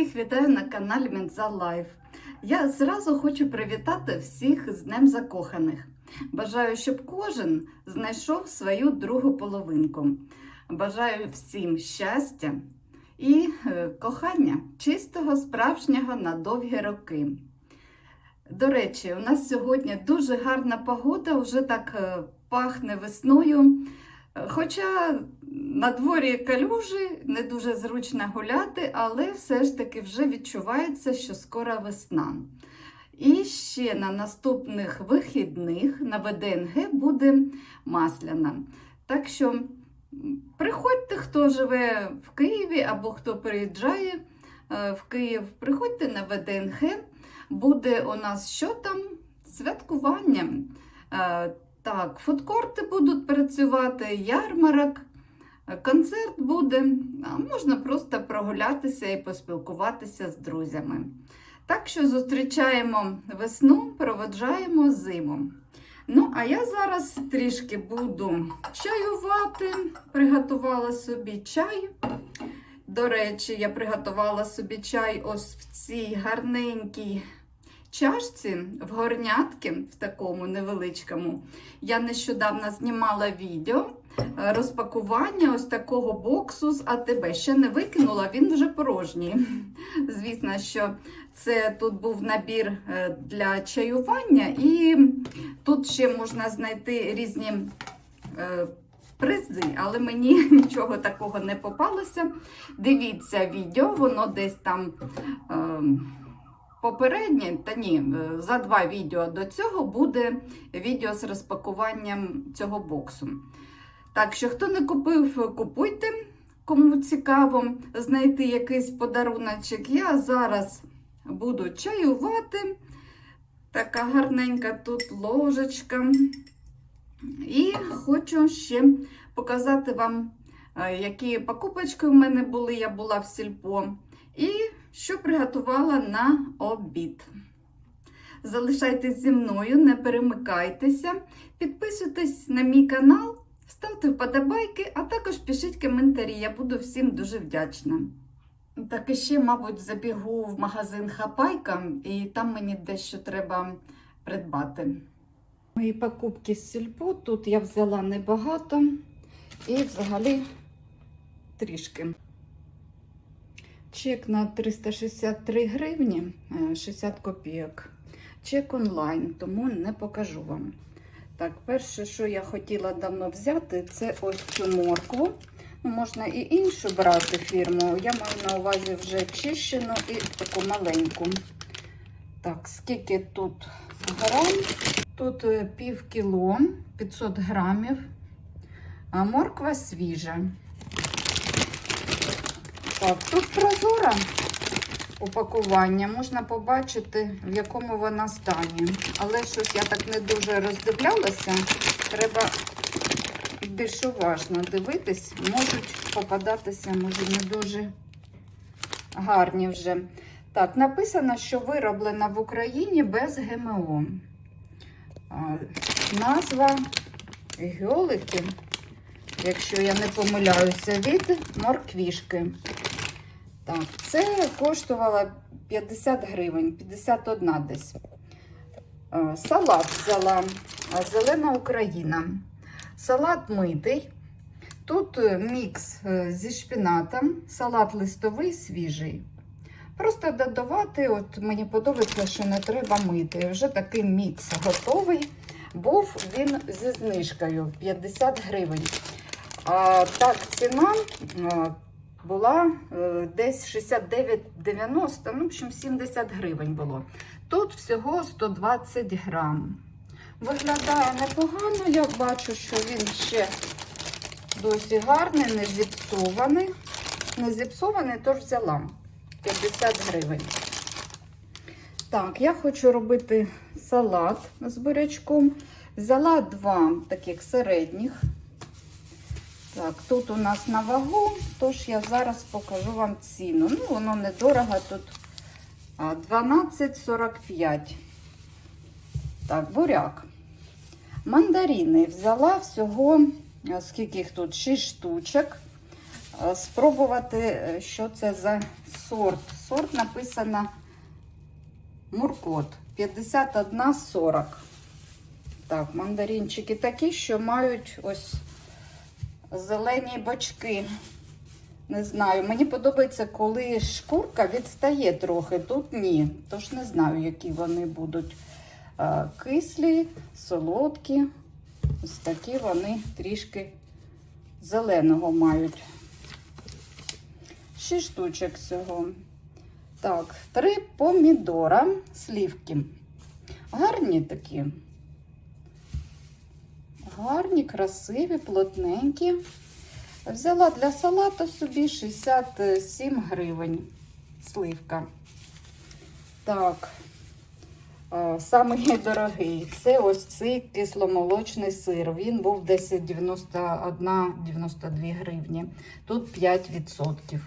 Всіх вітаю на каналі Менза Лайф. Я зразу хочу привітати всіх з Днем Закоханих. Бажаю, щоб кожен знайшов свою другу половинку. Бажаю всім щастя і е, кохання, чистого, справжнього на довгі роки. До речі, у нас сьогодні дуже гарна погода, вже так е, пахне весною. Е, Хоча на дворі калюжі, не дуже зручно гуляти, але все ж таки вже відчувається, що скоро весна. І ще на наступних вихідних на ВДНГ буде масляна. Так що приходьте, хто живе в Києві або хто приїжджає е, в Київ, приходьте на ВДНГ. Буде у нас що там? Святкування. Так, фудкорти будуть працювати, ярмарок, концерт буде, можна просто прогулятися і поспілкуватися з друзями. Так що зустрічаємо весну, проводжаємо зиму. Ну, а я зараз трішки буду чаювати, приготувала собі чай. До речі, я приготувала собі чай ось в цій гарненькій чашці, в горнятки, в такому невеличкому. Я нещодавно знімала відео е, розпакування ось такого боксу з АТБ. Ще не викинула, він вже порожній. Звісно, що це тут був набір е, для чаювання, і тут ще можна знайти різні е, призи, але мені нічого такого не попалося. Дивіться відео, воно десь там. Е, Попереднє, та ні, е, за два відео до цього буде відео з розпакуванням цього боксу. Так що, хто не купив, купуйте, кому цікаво знайти якийсь подаруночок. Я зараз буду чаювати. Така гарненька тут ложечка. І хочу ще показати вам, е, які покупочки в мене були. Я була в сільпо. І що приготувала на обід. Залишайтесь зі мною, не перемикайтеся, підписуйтесь на мій канал, ставте вподобайки, а також пишіть коментарі. Я буду всім дуже вдячна. Так і ще, мабуть, забігу в магазин Хапайка, і там мені дещо треба придбати. Мої покупки з сільпо тут я взяла небагато і взагалі трішки. Чек на 363 гривні е, 60 копійок. Чек онлайн, тому не покажу вам. Так, перше, що я хотіла давно взяти, це ось цю моркву. Ну, можна і іншу брати фірму. Я маю на увазі вже чищену і таку маленьку. Так, скільки тут грам? Тут е, пів кіло, 500 грамів. А морква свіжа. Так, тут прозоре упакування. Можна побачити, в якому вона стані. Але щось я так не дуже роздивлялася. Треба більш уважно дивитись. Можуть попадатися, може, не дуже гарні вже. Так, написано, що вироблена в Україні без ГМО. Назва геолики, якщо я не помиляюся, від морквішки. Так, це коштувало 50 гривень, 51 десь. Е, Салат взяла е, Зелена Україна. Салат митий. Тут е, мікс зі шпінатом, салат листовий, свіжий. Просто додавати, от мені подобається, що не треба мити. Вже такий мікс готовий. Був він зі знижкою 50 гривень. А, так, ціна була е, десь 69,90, ну, в общем, 70 гривень було. Тут всього 120 грам. Виглядає непогано, я бачу, що він ще досі гарний, не зіпсований. Не зіпсований, тож взяла 50 гривень. Так, я хочу робити салат з бурячком. Взяла два таких середніх. Так, тут у нас на вагу, тож я зараз покажу вам ціну. Ну, воно недорого, тут 12,45. Так, буряк. Мандарини взяла всього, скільки їх тут? 6 штучок. спробувати, е, що це за сорт. Сорт написано Муркот 51,40. Так, мандаринчики такі, що мають ось зелені бочки. Не знаю, мені подобається, коли шкурка відстає трохи. Тут ні. Тож не знаю, які вони будуть. Кислі, солодкі. Ось такі вони трішки зеленого мають. Шість штучок всього. Так, три помідора, слівки. Гарні такі. Гарні, красиві, плотненькі. Взяла для салату собі 67 гривень сливка. Так, самий дорогий. Це ось цей кисломолочний сир. Він був десь 91-92 гривні. Тут 5%.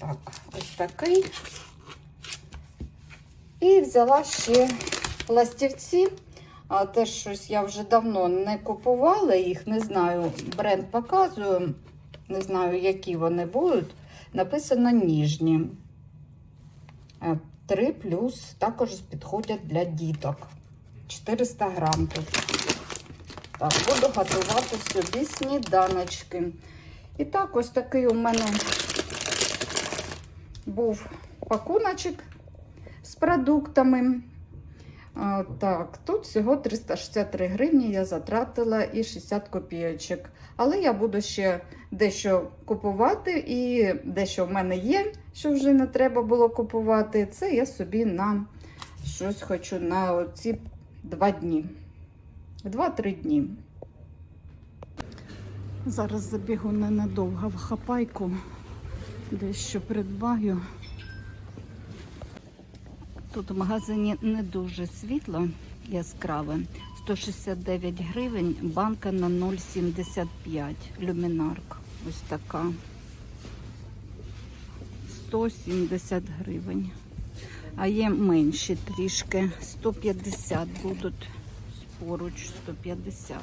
Так, ось такий. І взяла ще пластівці. А теж щось я вже давно не купувала їх, не знаю, бренд показую, не знаю, які вони будуть. Написано ніжні. 3 плюс також підходять для діток. 400 грам тут. Так, буду готувати собі сніданочки. І так, ось такий у мене був пакуночок з продуктами. Так, тут всього 363 гривні я затратила і 60 копійочок. Але я буду ще дещо купувати, і дещо в мене є, що вже не треба було купувати. Це я собі на щось хочу на ці два дні. Два-три дні. Зараз забігу ненадовго в хапайку, дещо придбаю. Тут в магазині не дуже світло яскраве. 169 гривень, банка на 0,75. Люмінарк. Ось така. 170 гривень. А є менші трішки. 150 будуть поруч 150.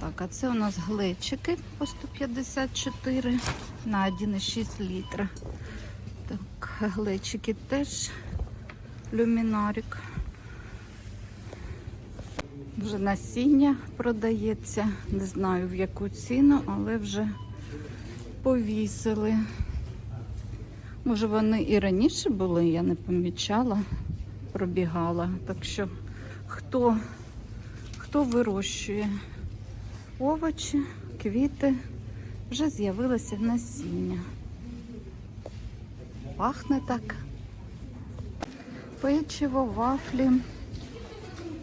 Так, а це у нас глечики по 154 на 1,6 літра. Глечики теж люмінарик. Вже насіння продається. Не знаю в яку ціну, але вже повісили. Може вони і раніше були, я не помічала, пробігала. Так що хто, хто вирощує овочі, квіти, вже з'явилося насіння. Пахне так. Печиво, вафлі.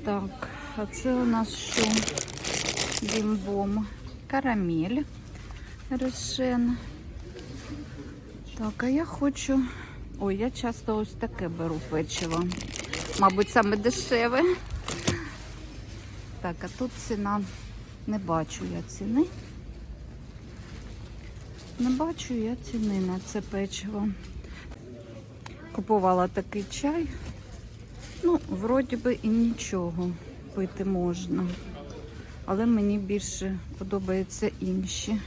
Так, а це у нас що? Бімбом. Карамель. Решен. Так, а я хочу. Ой, я часто ось таке беру печиво. Мабуть, саме дешеве. Так, а тут ціна. Не бачу я ціни. Не бачу я ціни на це печиво. Купувала такий чай. Ну, вроді би і нічого пити можна. Але мені більше подобаються інші.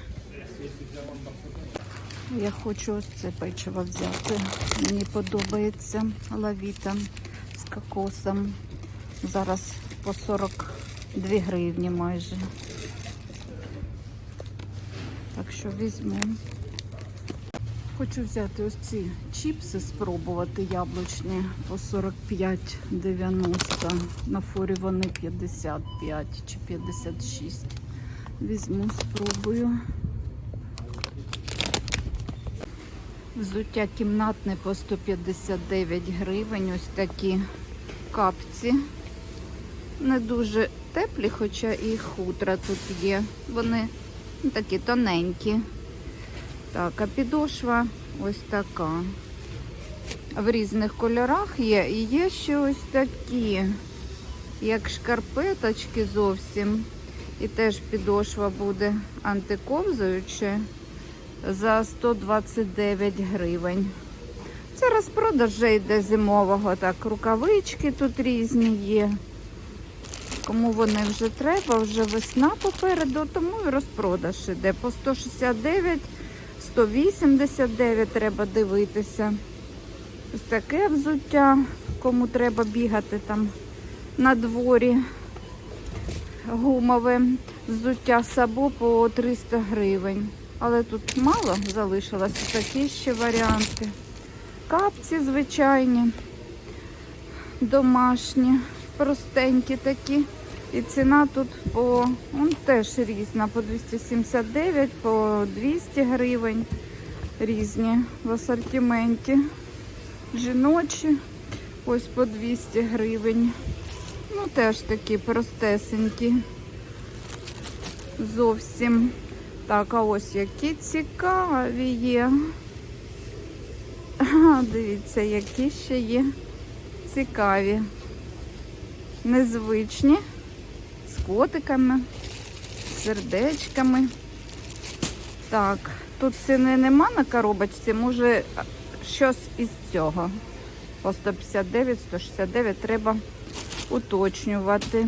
Я хочу ось це печиво взяти. Мені подобається лавіта з кокосом. Зараз по 42 гривні майже. Так що візьму. Хочу взяти ось ці чіпси, спробувати яблучні по 45,90. На форі вони 55 чи 56. Візьму, спробую. Взуття кімнатне по 159 гривень. Ось такі капці. Не дуже теплі, хоча і хутра тут є. Вони такі тоненькі. Так, а підошва ось така. В різних кольорах є. І є ще ось такі, як шкарпеточки зовсім. І теж підошва буде антиковзуюча за 129 гривень. Це розпродаж вже йде зимового. Так, рукавички тут різні є. Кому вони вже треба, вже весна попереду, тому і розпродаж іде по 169, 189 треба дивитися. Ось таке взуття, кому треба бігати там на дворі. Гумове взуття сабо по 300 гривень. Але тут мало залишилося такі ще варіанти. Капці звичайні, домашні, простенькі такі. І ціна тут по он теж різна, по 279, по 200 гривень. Різні в асортименті. Жіночі, ось по 200 гривень. Ну, теж такі простесенькі. Зовсім. Так, а ось які цікаві є. Дивіться, які ще є цікаві. Незвичні. Котиками, сердечками. Так, тут ціни нема на коробочці, може щось із цього. По 159, 169 треба уточнювати.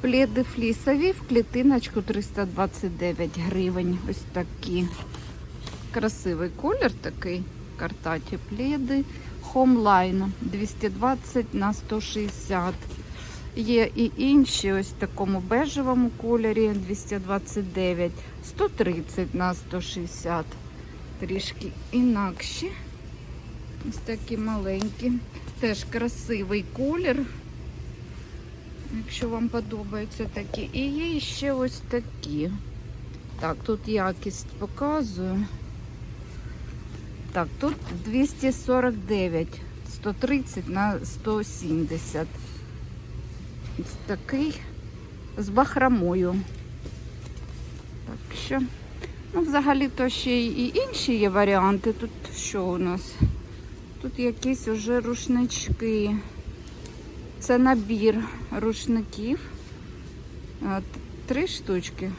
Пледи флісові в клітиночку 329 гривень. Ось такі. Красивий колір такий. Картаті пледи. Homeline 220 на 160. Є і інші, ось в такому бежевому кольорі 229, 130 на 160. Трішки інакші. Ось такі маленькі. Теж красивий колір. Якщо вам подобаються такі. І є ще ось такі. Так, тут якість показую. Так, тут 249, 130 на 170. Такий з бахромою. Так що, ну, взагалі то ще і інші є варіанти. Тут що у нас? Тут якісь уже рушнички. Це набір рушників. Е, Три штучки.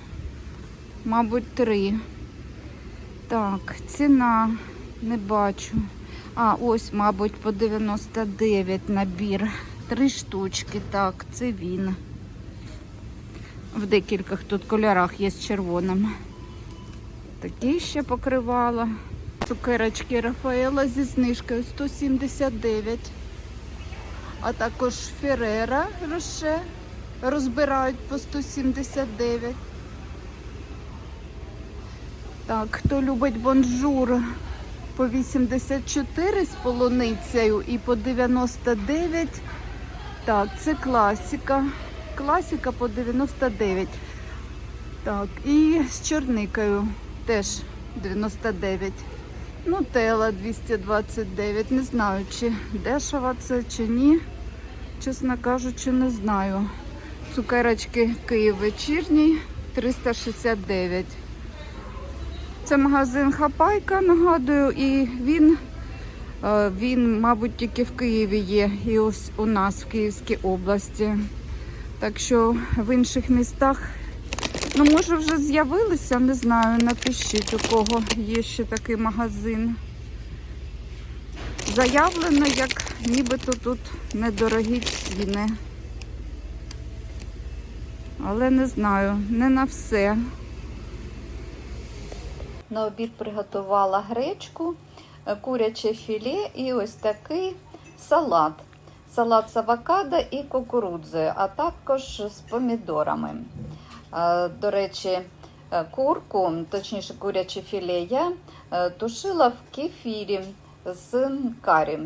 Мабуть, три. Так, ціна не бачу. А, ось, мабуть, по 99 набір. Три штучки. Так, це він. В декількох тут кольорах є з червоним. Такі ще покривала. Цукерочки Рафаела зі знижкою 179. А також Ферера Роше розбирають по 179. Так, хто любить бонжур по 84 з полуницею і по 99. Так, це класика. Класика по 99. Так, і з чорникою теж 99. Нутелла 229. Не знаю, чи дешева це, чи ні. Чесно кажучи, не знаю. Цукерочки Київ вечірній 369. Це магазин Хапайка, нагадую, і він, він, мабуть, тільки в Києві є, і ось у нас в Київській області. Так що в інших містах, ну, може, вже з'явилися, не знаю, напишіть, у кого є ще такий магазин. Заявлено, як нібито тут недорогі ціни. Але не знаю, не на все. На обід приготувала гречку, е, куряче філе і ось такий салат. Салат з авокадо і кукурудзою, а також з помідорами. Е, До речі, е, курку, точніше куряче філе, я е, тушила в кефірі з карі.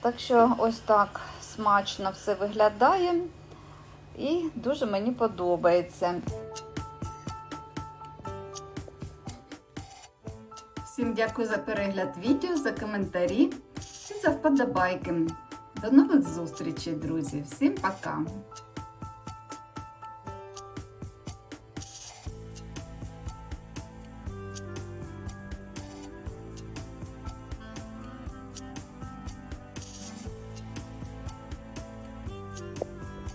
Так що ось так смачно все виглядає і дуже мені подобається. Всім дякую за перегляд відео, за коментарі і за вподобайки. До нових зустрічей, друзі. Всім пока!